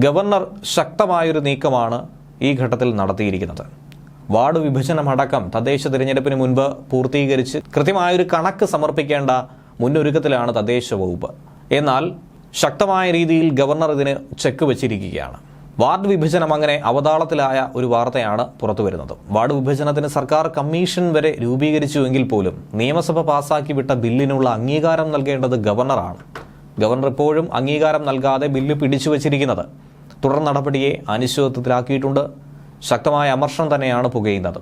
Governor ശക്തമായൊരു നീക്കമാണ് ഈ ഘട്ടത്തിൽ നടത്തിയിരിക്കുന്നത്. വാർഡ് വിഭജനമടക്കം തദ്ദേശ തിരഞ്ഞെടുപ്പിന് മുൻപ് പൂർത്തീകരിച്ച് കൃത്യമായൊരു കണക്ക് സമർപ്പിക്കേണ്ട മുന്നൊരുക്കത്തിലാണ് തദ്ദേശ വകുപ്പ്. എന്നാൽ ശക്തമായ രീതിയിൽ ഗവർണർ ഇതിന് ചെക്ക് വെച്ചിരിക്കുകയാണ്. വാർഡ് വിഭജനം അങ്ങനെ അവതാളത്തിലായ ഒരു വാർത്തയാണ് പുറത്തു വരുന്നത് വാർഡ് വിഭജനത്തിന് സർക്കാർ കമ്മീഷൻ വരെ രൂപീകരിച്ചുവെങ്കിൽ പോലും നിയമസഭ പാസാക്കി വിട്ട ബില്ലിനുള്ള അംഗീകാരം നൽകേണ്ടത് ഗവർണറാണ്. ഗവർണർ ഇപ്പോഴും അംഗീകാരം നൽകാതെ ബില്ല് പിടിച്ചു വച്ചിരിക്കുന്നത്. തുടർ നടപടിയെ അനിശ്ചിതത്വത്തിലാക്കിയിട്ടുണ്ട്. ശക്തമായ അമർഷം തന്നെയാണ് പുകയുന്നത്.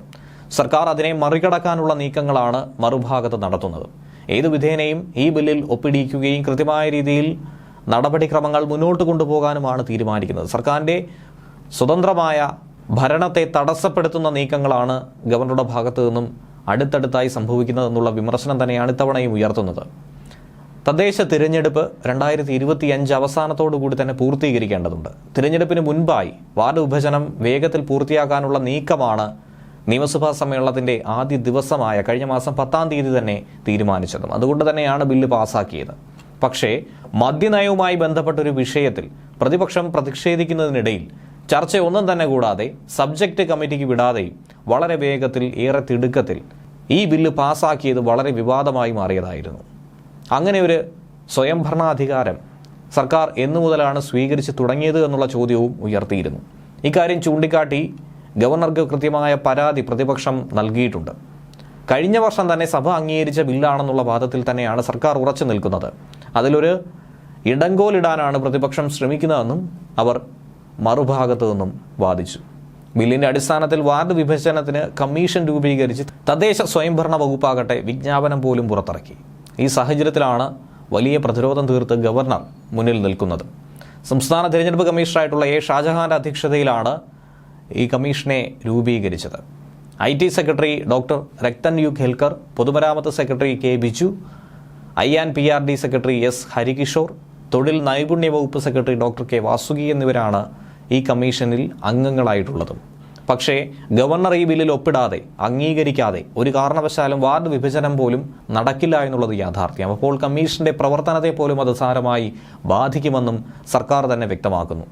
സർക്കാർ അതിനെ മറികടക്കാനുള്ള നീക്കങ്ങളാണ് മറുഭാഗത്ത് നടത്തുന്നത്. ഏതു വിധേനയും ഈ ബില്ലിൽ ഒപ്പിടിയിക്കുകയും കൃത്യമായ രീതിയിൽ നടപടിക്രമങ്ങൾ മുന്നോട്ട് കൊണ്ടുപോകാനുമാണ് തീരുമാനിക്കുന്നത്. സർക്കാരിന്റെ സ്വതന്ത്രമായ ഭരണത്തെ തടസ്സപ്പെടുത്തുന്ന നീക്കങ്ങളാണ് ഗവർണറുടെ ഭാഗത്തു നിന്നും അടുത്തടുത്തായി സംഭവിക്കുന്നതെന്നുള്ള വിമർശനം തന്നെയാണ് ഇത്തവണയും ഉയർത്തുന്നത്. തദ്ദേശ തിരഞ്ഞെടുപ്പ് രണ്ടായിരത്തി ഇരുപത്തി അഞ്ച് അവസാനത്തോടു കൂടി തന്നെ പൂർത്തീകരിക്കേണ്ടതുണ്ട്. തിരഞ്ഞെടുപ്പിന് മുൻപായി വാർഡ് വിഭജനം വേഗത്തിൽ പൂർത്തിയാക്കാനുള്ള നീക്കമാണ് നിയമസഭാ സമ്മേളനത്തിന്റെ ആദ്യ ദിവസമായ കഴിഞ്ഞ മാസം പത്താം തീയതി തന്നെ തീരുമാനിച്ചതും. അതുകൊണ്ട് തന്നെയാണ് ബില്ല് പാസാക്കിയത്. പക്ഷേ മദ്യനയവുമായി ബന്ധപ്പെട്ട ഒരു വിഷയത്തിൽ പ്രതിപക്ഷം പ്രതിഷേധിക്കുന്നതിനിടയിൽ ചർച്ച ഒന്നും തന്നെ കൂടാതെ സബ്ജക്റ്റ് കമ്മിറ്റിക്ക് വിടാതെയും വളരെ വേഗത്തിൽ ഏറെ തിടുക്കത്തിൽ ഈ ബില്ല് പാസാക്കിയത് വളരെ വിവാദമായി മാറിയതായിരുന്നു. അങ്ങനെ ഒരു സ്വയംഭരണാധികാരം സർക്കാർ എന്നു മുതലാണ് സ്വീകരിച്ച് തുടങ്ങിയത് എന്നുള്ള ചോദ്യവും ഉയർത്തിയിരുന്നു. ഇക്കാര്യം ചൂണ്ടിക്കാട്ടി ഗവർണർക്ക് കൃത്യമായ പരാതി പ്രതിപക്ഷം നൽകിയിട്ടുണ്ട്. കഴിഞ്ഞ വർഷം തന്നെ സഭ അംഗീകരിച്ച ബില്ലാണെന്നുള്ള വാദത്തിൽ തന്നെയാണ് സർക്കാർ ഉറച്ചു നിൽക്കുന്നത്. അതിലൊരു ഇടങ്കോലിടാനാണ് പ്രതിപക്ഷം ശ്രമിക്കുന്നതെന്നും അവർ മറുഭാഗത്തു നിന്നും വാദിച്ചു. ബില്ലിന്റെ അടിസ്ഥാനത്തിൽ വാർഡ് വിഭജനത്തിന് കമ്മീഷൻ രൂപീകരിച്ച് തദ്ദേശ സ്വയംഭരണ വകുപ്പാകട്ടെ വിജ്ഞാപനം പോലും പുറത്തിറക്കി. ഈ സാഹചര്യത്തിലാണ് വലിയ പ്രതിരോധം തീർത്ത് ഗവർണർ മുന്നിൽ നിൽക്കുന്നത്. സംസ്ഥാന തിരഞ്ഞെടുപ്പ് കമ്മീഷണറായിട്ടുള്ള എ ഷാജഹാന്റെ അധ്യക്ഷതയിലാണ് ഈ കമ്മീഷനെ രൂപീകരിച്ചത്. I T secretary doctor Rathan U Khelkar പൊതുമരാമത്ത് secretary K Biju I and P R D secretary S Harikishore തൊഴിൽ നൈപുണ്യ വകുപ്പ് സെക്രട്ടറി ഡോക്ടർ കെ വാസുകി എന്നിവരാണ് ഈ കമ്മീഷനിൽ അംഗങ്ങളായിട്ടുള്ളത്. പക്ഷേ ഗവർണർ ഈ ബില്ലിൽ ഒപ്പിടാതെ അംഗീകരിക്കാതെ ഒരു കാരണവശാലും വാർഡ് വിഭജനം പോലും നടക്കില്ല എന്നുള്ളത് യാഥാർത്ഥ്യം. അപ്പോൾ കമ്മീഷന്റെ പ്രവർത്തനത്തെ പോലും അത് സാരമായി ബാധിക്കുമെന്നും സർക്കാർ തന്നെ വ്യക്തമാക്കുന്നു.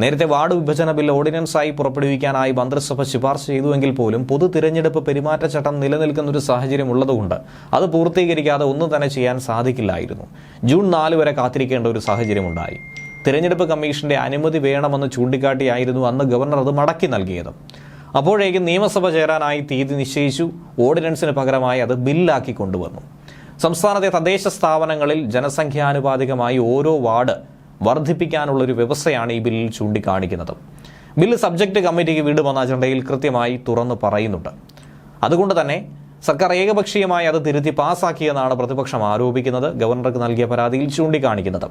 നേരത്തെ വാർഡ് വിഭജന ബിൽ ഓർഡിനൻസായി പുറപ്പെടുവിക്കാനായി മന്ത്രിസഭ ശുപാർശ ചെയ്തുവെങ്കിൽ പോലും പൊതു തിരഞ്ഞെടുപ്പ് പെരുമാറ്റച്ചട്ടം നിലനിൽക്കുന്ന ഒരു സാഹചര്യം ഉള്ളതുകൊണ്ട് അത് പൂർത്തീകരിക്കാതെ ഒന്നും തന്നെ ചെയ്യാൻ സാധിക്കില്ലായിരുന്നു. ജൂൺ നാല് വരെ കാത്തിരിക്കേണ്ട ഒരു സാഹചര്യമുണ്ടായി. തിരഞ്ഞെടുപ്പ് കമ്മീഷന്റെ അനുമതി വേണമെന്ന് ചൂണ്ടിക്കാട്ടിയായിരുന്നു അന്ന് ഗവർണർ അത് മടക്കി നൽകിയത്. അപ്പോഴേക്കും നിയമസഭ ചേരാനായി തീയതി നിശ്ചയിച്ചു. ഓർഡിനൻസിന് പകരമായി അത് ബില്ലാക്കി കൊണ്ടുവന്നു. സംസ്ഥാനത്തെ തദ്ദേശ സ്ഥാപനങ്ങളിൽ ജനസംഖ്യാനുപാതികമായി ഓരോ വാർഡ് വർദ്ധിപ്പിക്കാനുള്ളൊരു വ്യവസ്ഥയാണ് ഈ ബില്ലിൽ ചൂണ്ടിക്കാണിക്കുന്നത്. ബില്ല് സബ്ജക്ട് കമ്മിറ്റിക്ക് വിടുമെന്ന അജണ്ടയിൽ കൃത്യമായി തുറന്നു പറയുന്നുണ്ട്. അതുകൊണ്ട് തന്നെ സർക്കാർ ഏകപക്ഷീയമായി അത് തിരുത്തി പാസാക്കിയെന്നാണ് പ്രതിപക്ഷം ആരോപിക്കുന്നത്. ഗവർണർക്ക് നൽകിയ പരാതിയിൽ ചൂണ്ടിക്കാണിക്കുന്നത്.